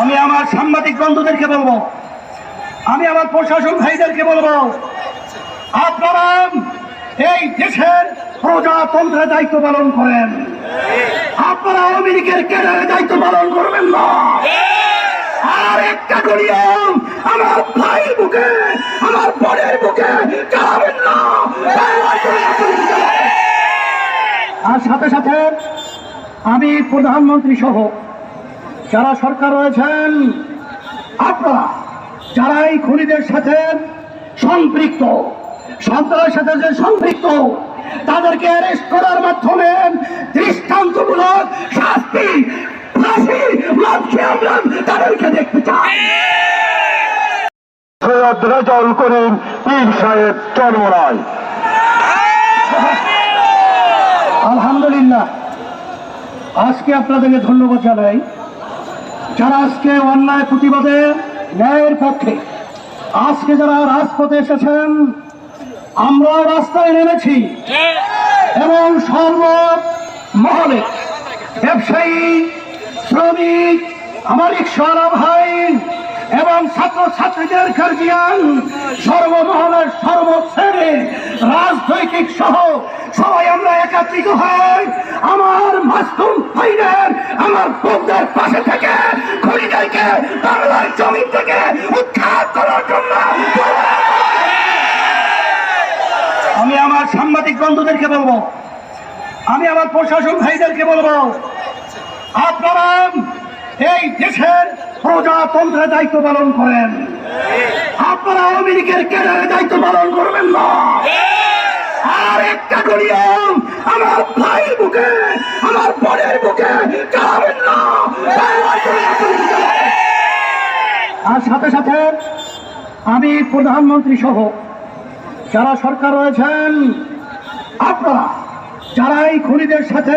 আমি আমার সাংবাদিক বন্ধুদেরকে বলব, আমি আমার প্রশাসন ভাইদেরকে বলব, আপনারা এই দেশের প্রজাতন্ত্রের দায়িত্ব পালন করেন। আপনারা আওয়ামী লীগের কেডারের দায়িত্ব পালন করবেন না। আর একটা করিয়াম আমার ভাইয়ের বুকে আমার বোনের বুকে চালাবেন না। আর সাথে সাথে আমি প্রধানমন্ত্রী সহ যারা সরকার রয়েছেন আপনারা যারা এই খুনিদের সাথে সম্পৃক্ত সন্ত্রাসের সাথে যে সম্পৃক্ত তাদেরকে অ্যারেস্ট করার মাধ্যমে দৃষ্টান্তমূলক শাস্তি ফাঁসি আমরা তাদেরকে দেখতে চাই। সৈয়দ রেজাউল করিম পীর সাহেব চরমরায় আলহামদুলিল্লাহ। আজকে আপনাদেরকে ধন্যবাদ জানাই। যারা আজকে অন্যায় প্রতিবাদে ন্যায়ের পক্ষে, আজকে যারা রাজপথে এসেছেন, আমরাও রাস্তায় নেমেছি। এবং সর্ব মহলে ব্যবসায়ী, শ্রমিক আমার রিক্সাওয়ালা ভাই এবং ছাত্র ছাত্রীদের গার্জিয়ান, সর্বমহলের সর্বশ্রেণীর রাজনৈতিক সহ সবাই আমরা একাত্রিত হই আমার মাসুম ভাইদের, আমার বোনদের পাশে থেকে বাংলার জমি থেকে উৎখাত করার জন্য আমি আমার সাংবাদিক বন্ধুদেরকে বলব, আমি আমার প্রশাসন ভাইদেরকে বলব, আপনারা এই দেশের প্রজাতন্ত্রের দায়িত্ব পালন করেন। আপনারা আওয়ামী লীগের দায়িত্ব পালন করবেন না। আর একটা করিয়াম আমার ভাইয়ের বুকে আমার বোনের বুকে চালাবেন না আর সাথে সাথে আমি প্রধানমন্ত্রী সহ যারা সরকার রয়েছেন, আপনারা যারা এই খুনিদের সাথে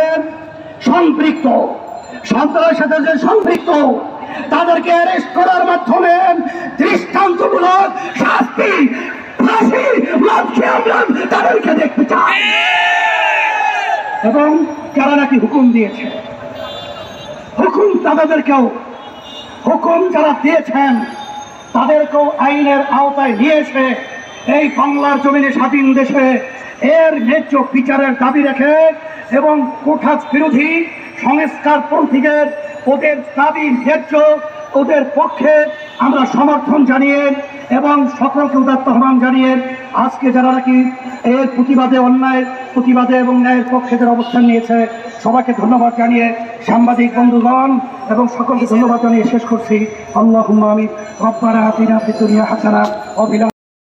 সম্পৃক্ত, সন্ত্রাসের সাথে যে সম্পৃক্ত, তাদেরকে অ্যারেস্ট করার মাধ্যমে দৃষ্টান্তমূলক শাস্তি, ফাঁসি মানছি আমরা তাদেরকে দেখতে চাই। এবং যারা নাকি হুকুম দিয়েছে, হুকুম তাদেরকেও হুকুম যারা দিয়েছেন, তাদেরকেও আইনের আওতায় নিয়ে এসে এই বাংলার জমিনে স্বাধীন দেশে। এর ন্যায্য বিচারের দাবি রেখে এবং কোঠাজ বিরোধী সংস্কার পন্থীদের ওদের দাবি ন্যায্য, ওদের পক্ষে আমরা সমর্থন জানিয়ে এবং সকলকে উদাত্ত আহ্বান জানিয়ে আজকে যারা নাকি এর প্রতিবাদে অন্যায় প্রতিবাদে এবং ন্যায়ের পক্ষে যারা অবস্থান নিয়েছে, সবাইকে ধন্যবাদ জানিয়ে সাংবাদিক বন্ধুগণ এবং সকলকে ধন্যবাদ জানিয়ে শেষ করছি। আল্লাহ আমি রব্বারা হাতিনা হাসানা অবিলা